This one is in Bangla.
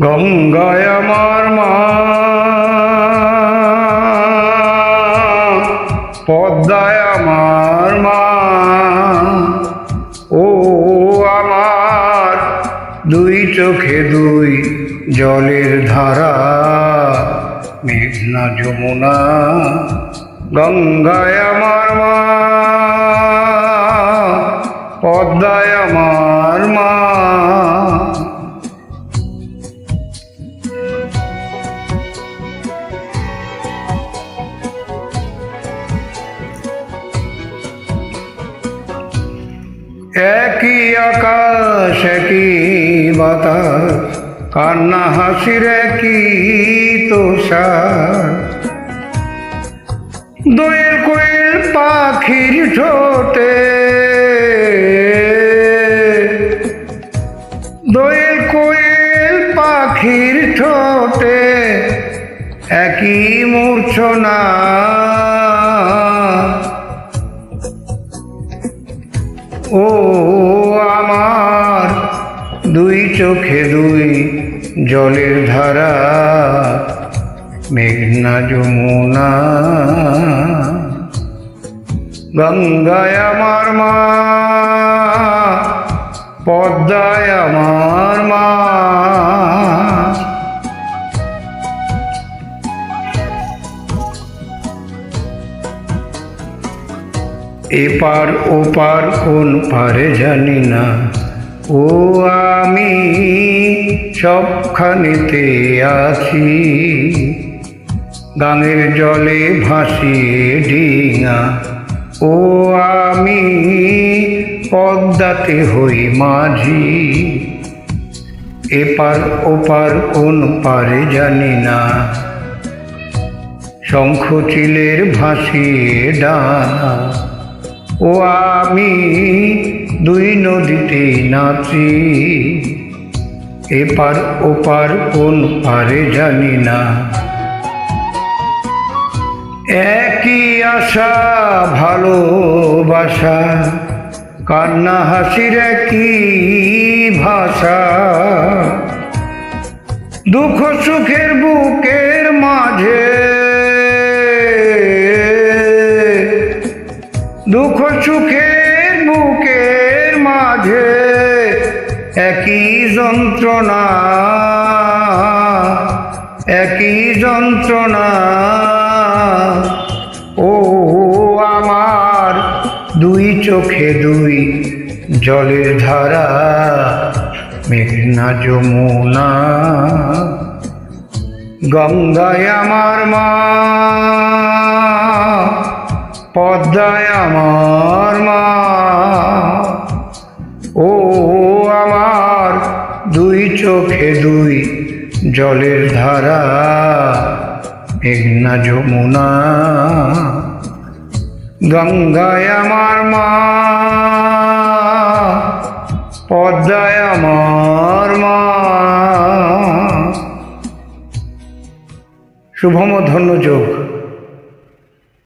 গঙ্গায় আমার মা পদ্মায় আমার মা। ও আমার দুই চোখে দুই জলের ধারা। মেঘনা যমুনা গঙ্গায় আমার মা পদ্মায় আমার মা। একই আকাশ একই বাতাস কান্না হাসির একই তোষার? দোয়েল কোয়েল পাখির ঠোঁটে। দোয়েল কোয়েল পাখির ঠোঁটে একই মূর্ছনা। ও দুই চোখে দুই জলের ধারা, মেঘনা যমুনা। গঙ্গায় আমার মা, পদ্মায় আমার মা। এপার ওপার কোন পারে জানি না। ও আমি সবখানেতে আছি। গাঙের জলে ভাসিয়ে ডিঙা। ও আমি পদ্মাতে হই মাঝি। এপার ওপার কোন পারে জানি না। শঙ্খ চিলের ভাসিয়ে ডানা। ও আমি দুই নদীতে নাচি। এপার ওপার কোন পারে জানি না। একই আশা, ভালোবাসা, কান্না হাসির একই ভাষা। দুঃখ সুখের বুকের মাঝে। দুঃখ সুখের বুকের মাঝে একই যন্ত্রণা একই যন্ত্রণা। ও আমার দুই চোখে দুই জলের ধারা, মেঘনা যমুনা। গঙ্গায় আমার মা পদ্মায় আমার মা। ও আমার দুই চোখে দুই জলের ধারা, মেঘনা যমুনা। গঙ্গায় আমার মা। পদ্মায় আমার মা। শুভম ধন্য যোগ।